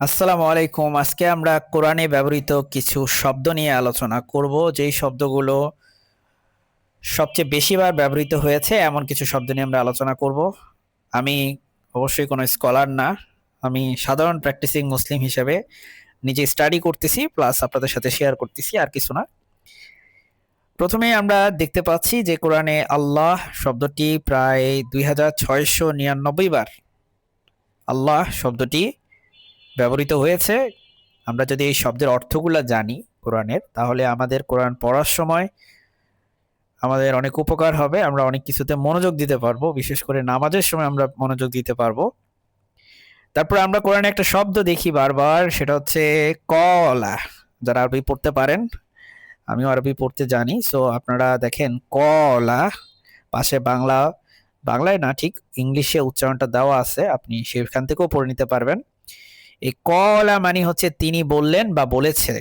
আসসালামু আলাইকুম। আজকে আমরা কোরআনে ব্যবহৃত কিছু শব্দ নিয়ে আলোচনা করব, যেই শব্দগুলো সবচেয়ে বেশিবার ব্যবহৃত হয়েছে, এমন কিছু শব্দ নিয়ে আমরা আলোচনা করব। আমি অবশ্যই কোনো স্কলার না, আমি সাধারণ প্র্যাকটিসিং মুসলিম হিসেবে নিজে স্টাডি করতেছি, প্লাস আপনাদের সাথে শেয়ার করতেছি, আর কিছু না। প্রথমে আমরা দেখতে পাচ্ছি যে কোরআনে আল্লাহ শব্দটি প্রায় দুই হাজার ছয়শো নিরানব্বই বার, আল্লাহ শব্দটি ব্যবহৃত হয়েছে। আমরা যদি এই শব্দের অর্থগুলো জানি কোরআনের, তাহলে আমাদের কোরআন পড়ার সময় আমাদের অনেক উপকার হবে। আমরা অনেক কিছুতে মনোযোগ দিতে পারব। বিশেষ করে নামাজের সময় আমরা মনোযোগ দিতে পারব। তারপরে আমরা কোরআনে একটা শব্দ দেখি বারবার, সেটা হচ্ছে কলা। যারা আরবি পড়তে পারেন, আমিও আরবি পড়তে জানি। সো আপনারা দেখেন কলা, পাশে বাংলা, বাংলায় না, ঠিক ইংলিশে উচ্চারণটা দেওয়া আছে। আপনি সেখান থেকেও পড়ে নিতে পারবেন। এই কলা মানে হচ্ছে তিনি বললেন বা বলেছে।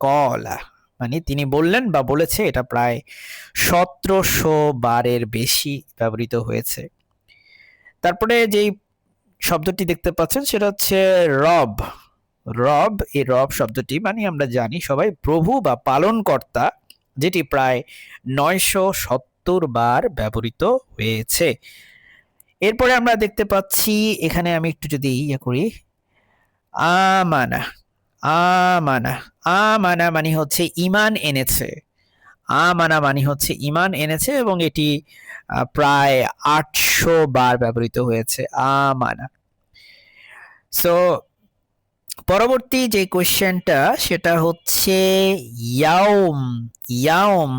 কলা মানে তিনি বললেন বা বলেছে, এটা প্রায় সতেরোশো বারের বেশি ব্যবহৃত হয়েছে। তারপরে যেই শব্দটি দেখতে পাচ্ছেন, সেটা হচ্ছে রব। রব, এই রব শব্দটি মানে আমরা জানি সবাই প্রভু বা পালনকর্তা, যেটি প্রায় নয়শো সত্তর বার ব্যবহৃত হয়েছে। এরপরে আমরা দেখতে পাচ্ছি, এখানে আমি একটু যদি ইয়ে করি আমানা আমানা আমানা মানে হচ্ছে ইমান এনেছে। আমানা মানে হচ্ছে ইমান এনেছে এবং এটি প্রায় আটশো বার ব্যবহৃত হয়েছে, আমানা। সো পরবর্তী যে কোশ্চেনটা সেটা হচ্ছে ইয়াউম ইয়াউম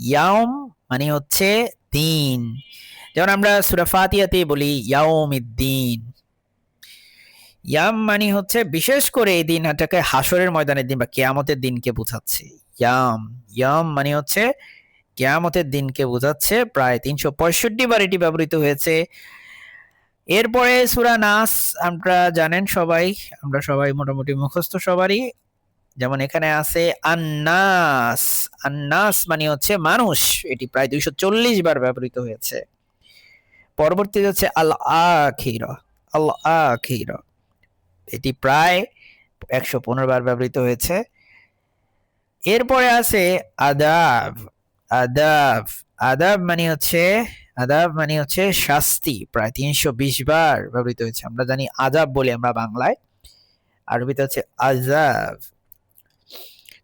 ইয়াউম মানে হচ্ছে দিন। যেমন আমরা সুরা ফাতিহাতে বলি, ইয়াউমিদ্দিন। ইয়াম মানে হচ্ছে বিশেষ করে এই দিনটাকে হাসরের ময়দানের দিন বা কেয়ামতের দিনকে বোঝাচ্ছে। ইয়াম ইয়াম মানে হচ্ছে কেয়ামতের দিনকে বোঝাচ্ছে। প্রায় তিনশো পঁয়ষট্টি বার এটি ব্যবহৃত হয়েছে। এরপরে সুরা নাস, আমরা জানেন সবাই, আমরা সবাই মোটামুটি মুখস্থ সবারই। যেমন এখানে আছে আন্নাস আন্নাস মানে হচ্ছে মানুষ। এটি প্রায় দুইশো চল্লিশ বার ব্যবহৃত হয়েছে। পরবর্তীতে হচ্ছে আল আখির আল আখির এটি প্রায় একশো পনেরো বার ব্যবহৃত হয়েছে। এরপরে আছে আদাব। আদাব। আদাব মানে হচ্ছে, আদাব মানে হচ্ছে শাস্তি, প্রায় তিনশো বিশ বার ব্যবহৃত হয়েছে। আমরা জানি আজাব বলি আমরা বাংলায়। আরবিতে হচ্ছে আজাব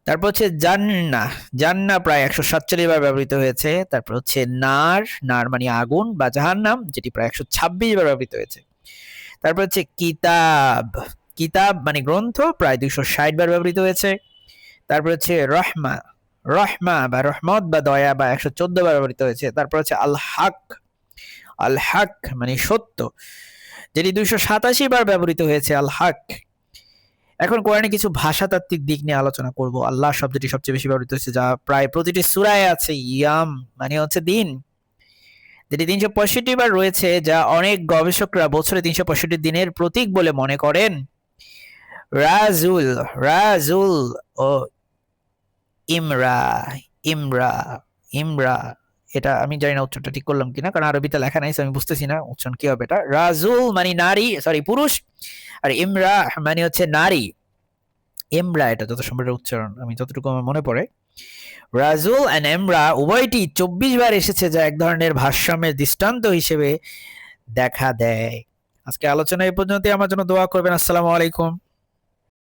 তারপর হচ্ছে জান্না। জান্না প্রায় একশো সাতচল্লিশ বার ব্যবহৃত হয়েছে। তারপর হচ্ছে নার। নার মানে আগুন বা জাহান্নাম, যেটি প্রায় একশো ছাব্বিশ বার ব্যবহৃত হয়েছে। তারপর হচ্ছে কিতাব। কিতাব মানে গ্রন্থ, প্রায় দুশো ষাট বার ব্যবহৃত হয়েছে। তারপর হচ্ছে রহমা। রহমা বা রহমত বা দয়া বা একশো চোদ্দ বার ব্যবহৃত হয়েছে। তারপর হচ্ছে আল হাক আল হাক মানে সত্য, যেটি দুইশো সাতাশি বার ব্যবহৃত হয়েছে আল হাক এখন কোরআনে কিছু ভাষাতাত্ত্বিক দিক নিয়ে আলোচনা করব। আল্লাহ শব্দটি সবচেয়ে বেশি ব্যবহৃত হচ্ছে যা প্রায় প্রতিটি সুরায় আছে। ইয়াম মানে হচ্ছে দিন। যেটি তিনশো পঁয়ষট্টি বার রয়েছে, যা অনেক গবেষকরা বছরে তিনশো পঁয়ষট্টি দিনের প্রতীক বলে মনে করেন। রাজুল রাজুল ও ইমরা ইমরা ইমরা। এটা আমি জানি না উচ্চারণটা ঠিক করলাম কিনা, কারণ আরবিতে লেখা নাই আমি বুঝতেছি না উচ্চারণ কি হবে এটা। রাজুল মানে নারী সরি পুরুষ। আর ইমরা মানে হচ্ছে নারী। ইমরা এটা যত সম্ভব উচ্চারণ, আমি যতটুকু আমার মনে পড়ে। রাজুল অ্যান্ড এমরা উভয়টি চব্বিশ বার এসেছে যা এক ধরনের ভারসাম্যের দৃষ্টান্ত হিসেবে দেখা দেয়। আজকে আলোচনা এই পর্যন্তই। আমার জন্য দোয়া করবেন। আসসালামু আলাইকুম।